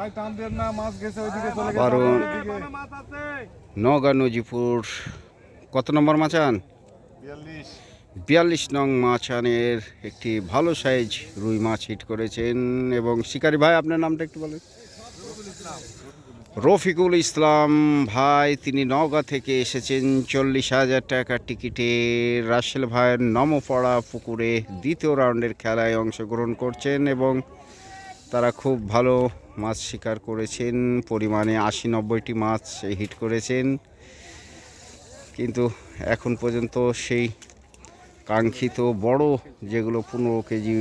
ভাই টান দেন না মাছ গেছে ওইদিকে চলে গেছে। বারো। ওইদিকে। নওগাঁ নজিপুর। কত নম্বর মাচান বিয়াল্লিশ। বিয়াল্লিশ নং মাচানের একটি ভালো সাইজ রুই মাছ হিট করেছেন। এবং শিকারি ভাই আপনার নামটা একটু বলেন। রফিকুল ইসলাম ভাই তিনি নওগাঁ থেকে এসেছেন চল্লিশ হাজার টাকার টিকিটে। রাসেল ভাইয়ের নমপড়া পুকুরে দ্বিতীয় রাউন্ডের খেলায় অংশগ্রহণ করছেন এবং তারা খুব ভালো মাছ শিকার করেছেন, পরিমাণে আশি নব্বইটি মাছ হিট করেছেন। কিন্তু এখন পর্যন্ত সেই কাঙ্ক্ষিত বড় যেগুলো পনেরো কেজি,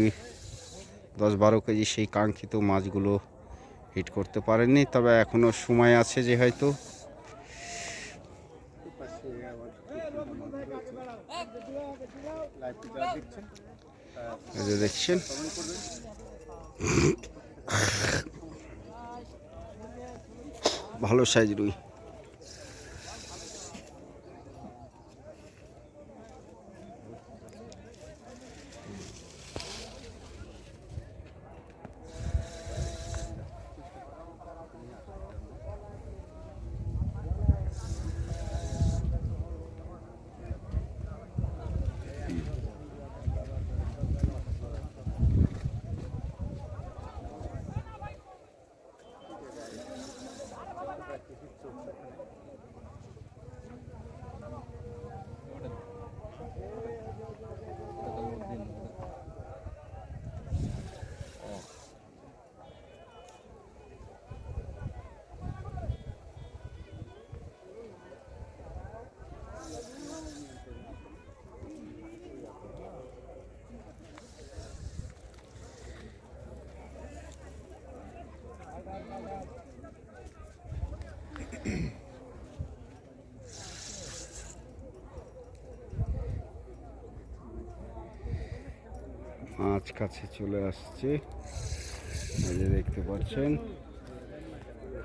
দশ বারো কেজি সেই কাঙ্ক্ষিত মাছগুলো হিট করতে পারেননি। তবে এখনও সময় আছে যে হয়তো দেখছেন? ভালো সাইজ রুই। মাছ কাছে চলে আসছে। যে দেখতে পাচ্ছেন,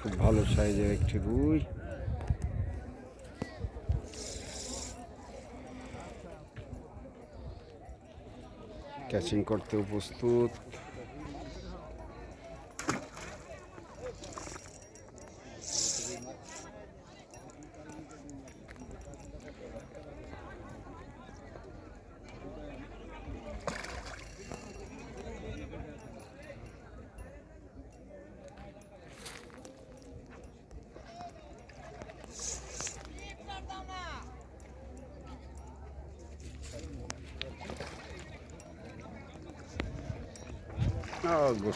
খুব ভালো সাইজের একটি রুই। ক্যাচিং করতেও প্রস্তুত No, go.